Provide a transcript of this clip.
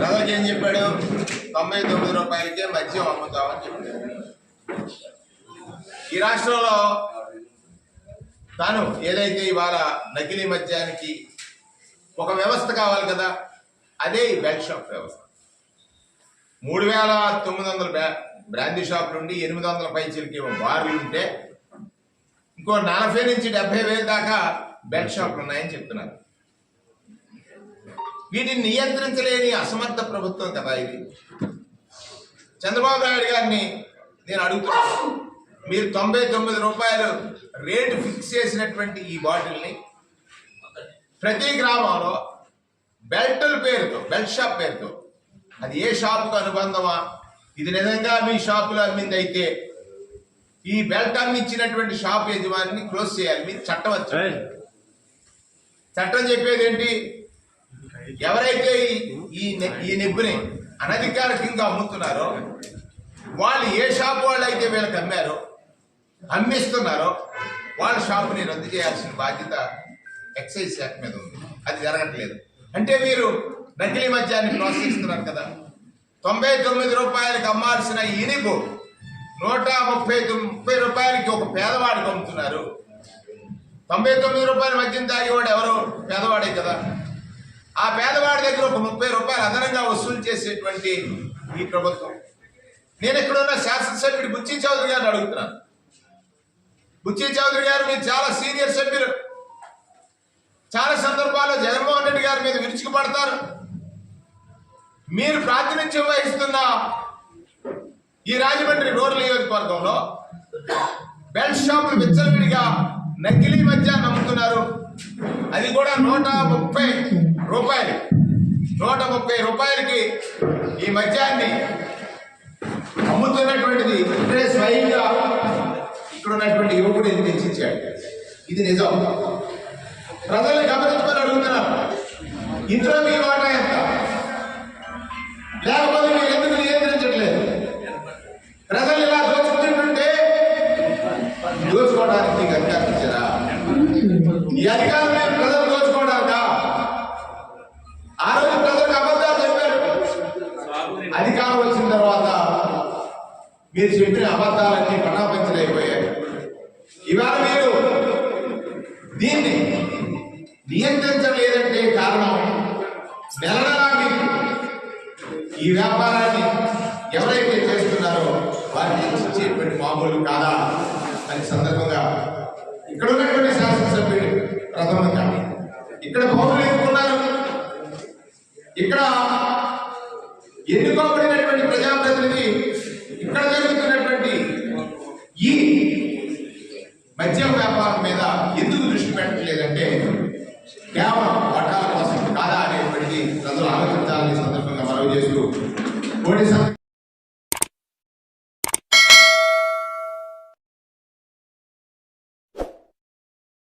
రాజాకి ఏం చెప్పాడు? తొంభై తొమ్మిది రూపాయలకే మద్యం అమ్ముతామని చెప్పాడు. ఈ రాష్ట్రంలో తాను ఏదైతే ఇవాళ నకిలీ మద్యానికి ఒక వ్యవస్థ కావాలి కదా అదే ఈ బెల్ట్ షాప్ వ్యవస్థ. మూడు వేల తొమ్మిది వందల బ్రాందీ షాప్ నుండి ఎనిమిది వందల పైచీలకి బార్లు ఉంటే ఇంకో నలభై నుంచి డెబ్బై వేలు దాకా బెల్ట్ షాపులు ఉన్నాయని చెప్తున్నారు. వీటిని నియంత్రించలేని అసమర్థ ప్రభుత్వం కదా ఇది. చంద్రబాబు నాయుడు గారిని నేను అడుగుతున్నాను మీరు తొంభై తొమ్మిది రూపాయలు రేటు ఫిక్స్ చేసినటువంటి ఈ బాటిల్ని ప్రతి గ్రామంలో బెల్టుల పేరుతో బెల్ట్ షాప్ పేరుతో అది ఏ షాపుకు అనుబంధమా? ఇది నిజంగా మీ షాపులో అమ్మింది అయితే ఈ బెల్ట్ అమ్మించినటువంటి షాప్ యజమానిని క్లోజ్ చేయాలి. మీరు చట్టం వచ్చింది. చట్టం చెప్పేది ఏంటి ఎవరైతే ఈ- ఈ నిప్పుని నిబ్బుని అనధికారికంగా అమ్ముతున్నారో వాళ్ళు ఏ షాప్ వాళ్ళు అయితే వీళ్ళకి అమ్మారో అమ్మిస్తున్నారో వాళ్ళ షాపుని రద్దు చేయాల్సిన బాధ్యత ఎక్సైజ్ శాఖ మీద ఉంది. అది జరగట్లేదు. అంటే మీరు నకిలీ మద్యాన్ని ప్రోత్సహిస్తున్నారు కదా. తొంభై తొమ్మిది రూపాయలకి అమ్మాల్సిన ఇనుపు నూట ముప్పై తొమ్- ముప్పై రూపాయలకి ఒక పేదవాడికి అమ్ముతున్నారు. తొంభై తొమ్మిది రూపాయల మద్యం తాగేవాడు ఎవరు? పేదవాడే కదా. ఆ పేదవాడి దగ్గర ఒక ముప్పై రూపాయలు అదనంగా వసూలు చేసేటువంటి ఈ ప్రభుత్వం. నేను ఇక్కడ శాసనసభ్యుడు బుచ్చి చౌదరి గారిని అడుగుతున్నాను. బుచ్చి చౌదరి గారు మీరు చాలా సీనియర్ సభ్యులు. చాలా సందర్భాల్లో జగన్మోహన్ రెడ్డి గారి మీద విరుచుకుపడతారు. మీరు ప్రాతినిధ్యం వహిస్తున్న ఈ రాజమండ్రి రోడ్ల నియోజకవర్గంలో బెల్ట్ షాపులు విచ్చలవిడిగా నకిలీ మద్యాన్ని అమ్ముతున్నారు అది కూడా నూట ముప్పై రూపాయలు. నూట ముప్పై రూపాయలకి ఈ మద్యాన్ని అమ్ముతున్నటువంటిది ఇక్కడే స్వయంగా ఇక్కడ ఉన్నటువంటి యువకుడు ఇది తెచ్చిచ్చాడు. ఇది నిజం. ప్రజల్ని గమనించమని అడుగుతున్నారు. ఇందులో మీ వాటా ఎంత? లేకపోతే మీరు మీరు చెప్పిన అబద్ధాలన్నీ పటాపంచలైపోయాయి. ఇవాళ మీరు దీన్ని నియంత్రించలేదంటే కారణం నెల నెలా ఈ వ్యాపారాన్ని ఎవరైతే చేస్తున్నారో వారిని ఇచ్చేటువంటి మామూలు కాదా అని సందర్భంగా ఇక్కడ ఉన్నటువంటి శాసనసభ్యుడు ప్రథమంగా ఇక్కడ పౌరులు ఎన్నుకున్నారు ఇక్కడ ఎన్నుకోబడిన ప్రజాప్రతినిధి ఇక్కడ జరుగుతున్నటువంటి ఈ మద్యం వ్యాపారం మీద ఎందుకు దృష్టి పెట్టట్లేదంటే కేవలం పట్టాల కోసం కాదా అనేటువంటి ప్రజలు ఆలోచించాలని సందర్భంగా మనవి చేస్తూ పోటీ